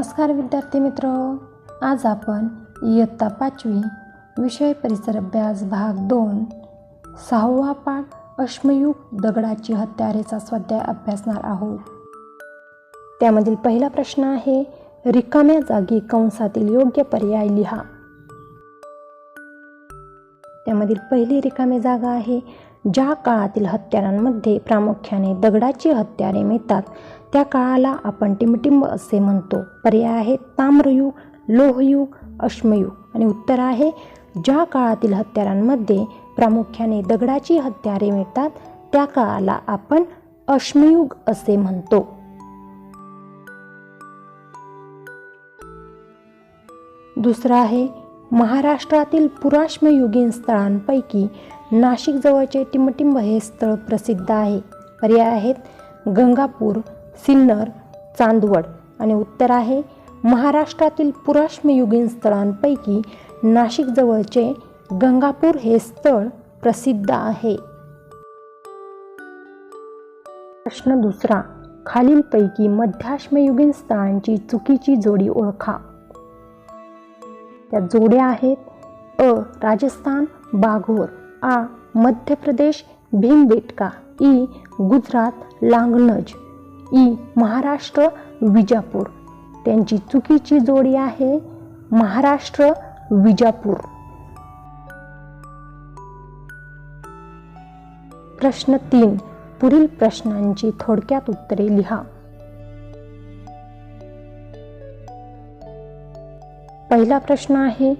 नमस्कार विद्यार्थी मित्र. आज आपण इयत्ता पाचवी विषय परिसर अभ्यास भाग दोन सहावा पाठ अश्मयुग दगडाची हत्यारेचा स्वाध्याय अभ्यासणार आहोत. त्यामधील पहिला प्रश्न आहे रिकाम्या जागी कंसातील योग्य पर्याय लिहा. त्यामधील पहिली रिकामी जागा आहे ज्या काळातील हत्यारांमध्ये प्रामुख्याने दगडाची हत्यारे मिळतात त्या काळाला आपण टिमटिंब असे म्हणतो. पर्याय आहे ताम्रयुग लोहयुग अश्मयुग. आणि उत्तर आहे ज्या काळातील हत्यारांमध्ये प्रामुख्याने दगडाची हत्यारे मिळतात त्या काळाला आपण अश्मयुग असे म्हणतो. दुसरा आहे महाराष्ट्रातील पुराश्मयुगीन स्थळांपैकी नाशिकजवळचे टिमटिंब हे स्थळ प्रसिद्ध आहे. पर्याय आहेत गंगापूर सिन्नर चांदवड आणि उत्तर आहे. महाराष्ट्रातील पुराश्मयुगीन स्थळांपैकी नाशिकजवळचे गंगापूर हे स्थळ प्रसिद्ध आहे. प्रश्न दुसरा खालीलपैकी मध्याश्मयुगीन स्थळांची चुकीची जोडी ओळखा. त्या जोड्या आहेत अ राजस्थान बाघोर. आ मध्य प्रदेश भीमबेटका ई गुजरात लांगनज ई महाराष्ट्र विजापूर. त्यांची चुकीची जोडी आहे महाराष्ट्र विजापूर. प्रश्न तीन पुढील प्रश्नांची थोडक्यात उत्तरे लिहा. पहिला प्रश्न आहे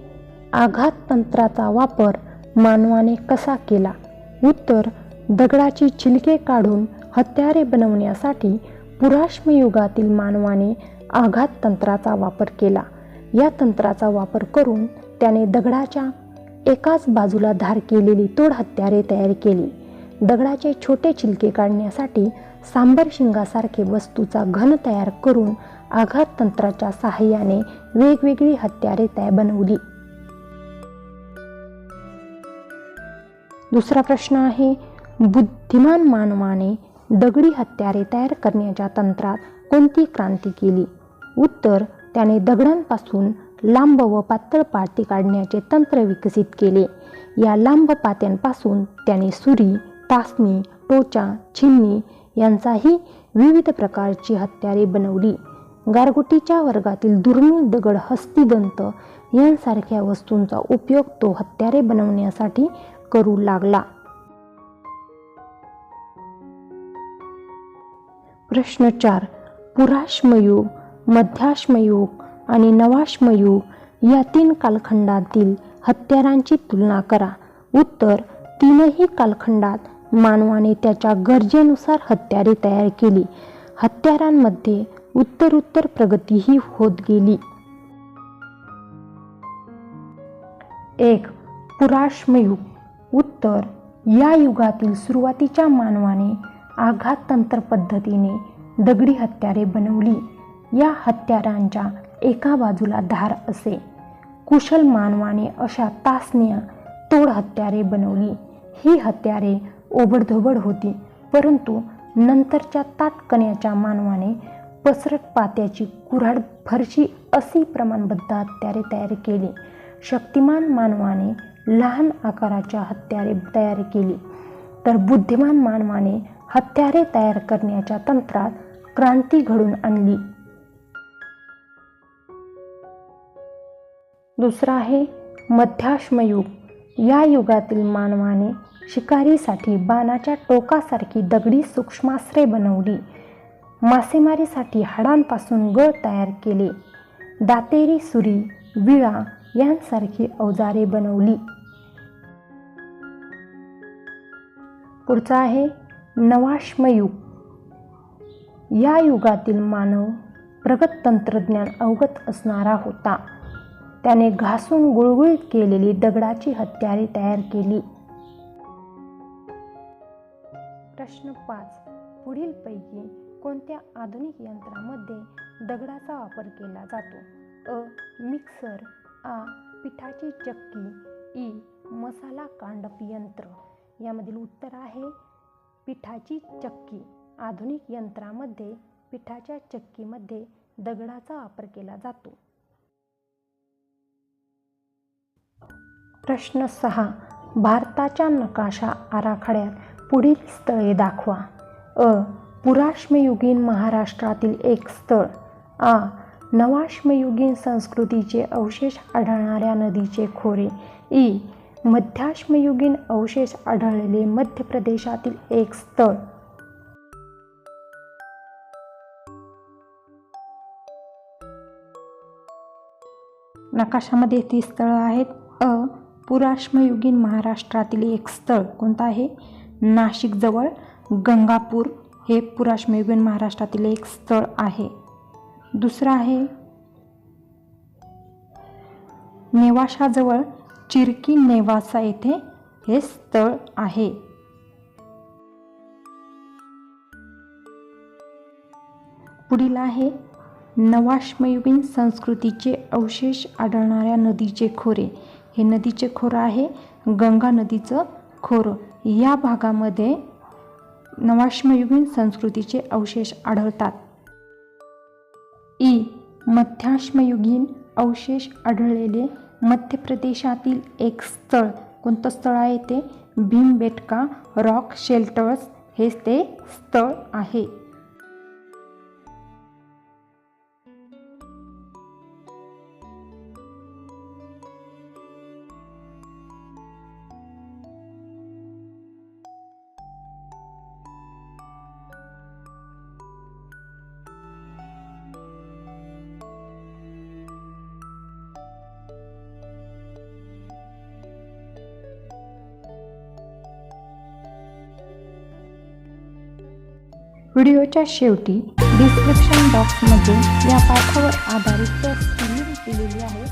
आघात तंत्राचा वापर मानवाने कसा केला? उत्तर दगडाची छिलके काढून हत्यारे बनवण्यासाठी पुराश्मयुगातील मानवाने आघात तंत्राचा वापर केला. या तंत्राचा वापर करून त्याने दगडाच्या एकाच बाजूला धार केलेली तोड हत्यारे तयार केली. दगडाचे छोटे छिलके काढण्यासाठी सांबर शिंगासारखे वस्तूचा घन तयार करून आघात तंत्राच्या सहाय्याने वेगवेगळी हत्यारे तयार बनवली. दुसरा प्रश्न आहे बुद्धिमान मानवाने दगडी हत्यारे तयार करण्याच्या तंत्रात कोणती क्रांती केली? उत्तर त्याने दगडांपासून लांब व पातळ पाती काढण्याचे तंत्र विकसित केले. या लांब पात्यांपासून त्याने सुरी टाचणी टोचा छिन्नी यांचाही विविध प्रकारची हत्यारे बनवली. गारगोटीच्या वर्गातील दुर्मिळ दगड हस्तिदंत यांसारख्या वस्तूंचा उपयोग तो हत्यारे बनवण्यासाठी करू लागला. प्रश्न चार पुराश्मयुग मध्याश्मयुग आणि नवाश्मयुग या तीन कालखंडातील हत्यारांची तुलना करा. उत्तर तीनही कालखंडात मानवाने त्याच्या गरजेनुसार हत्यारे तयार केली. हत्यारांमध्ये उत्तरोत्तर प्रगतीही होत गेली. एक पुराश्मयुग उत्तर या युगातील सुरुवातीच्या मानवाने आघात तंत्र पद्धतीने दगडी हत्यारे बनवली. या हत्यारांच्या एका बाजूला धार असे. कुशल मानवाने अशा तासण्या तोड हत्यारे बनवली. ही हत्यारे ओबडधोबड होती परंतु नंतरच्या ताटकण्याच्या मानवाने पसरट पात्याची कुऱ्हाड फरशी अशी प्रमाणबद्ध हत्यारे तयार केली. शक्तिमान मानवाने लहान आकाराच्या हत्यारे तयार केली. तर बुद्धिमान मानवाने हत्यारे तयार करण्याच्या तंत्रात क्रांती घडून आणली. दुसरा आहे मध्याश्मयुग या युगातील मानवाने शिकारीसाठी बाणाच्या टोकासारखी दगडी सूक्ष्मास्त्रे बनवली. मासेमारीसाठी हाडांपासून गळ तयार केले. दातेरी सुरी विळा यांसारखी अवजारे बनवली. पुढचा आहे नवाश्मयुग. या युगातील मानव प्रगत तंत्रज्ञान अवगत असणारा होता. त्याने घासून गुळगुळीत केलेली दगडाची हत्यारे तयार केली. प्रश्न पाच. पुढीलपैकी कोणत्या आधुनिक यंत्रामध्ये दगडाचा वापर केला जातो? अ. मिक्सर आ पिठाची चक्की ई मसाला कांडप यंत्र. यामधील उत्तर आहे पिठाची चक्की. आधुनिक यंत्रामध्ये पिठाच्या चक्कीमध्ये दगडाचा वापर केला जातो. प्रश्न सहा. भारताच्या नकाशा आराखड्यात पुढील स्थळे दाखवा. अ पुराश्मयुगीन महाराष्ट्रातील एक स्थळ. आ नवाश्मयुगीन संस्कृतीचे अवशेष आढळणाऱ्या नदीचे खोरे. ई. मध्याश्मयुगीन अवशेष आढळलेले मध्य प्रदेशातील एक स्थळ. नकाशामध्ये ती स्थळं आहेत. अ. पुराश्मयुगीन महाराष्ट्रातील एक स्थळ कोणतं आहे? नाशिकजवळ गंगापूर हे पुराश्मयुगीन महाराष्ट्रातील एक स्थळ आहे. दुसरं आहे नेवाशाजवळ चिरकी नेवासा येथे हे स्थळ आहे. पुढील आहे नवाश्मयुगीन संस्कृतीचे अवशेष आढळणाऱ्या नदीचे खोरे. हे नदीचे खोरं आहे गंगा नदीचं खोरं. या भागामध्ये नवाश्मयुगीन संस्कृतीचे अवशेष आढळतात. मध्याश्मयुगीन अवशेष आढळलेले मध्य प्रदेशातील एक स्थळ कोणतं स्थळ आहे ते? भीमबेटका रॉक शेल्टर्स हे ते स्थळ आहे. व्हिडिओच्या शेवटी डिस्क्रिप्शन बॉक्समध्ये या पाठावर आधारित टेक्स्ट लिंक दिलेली आहे.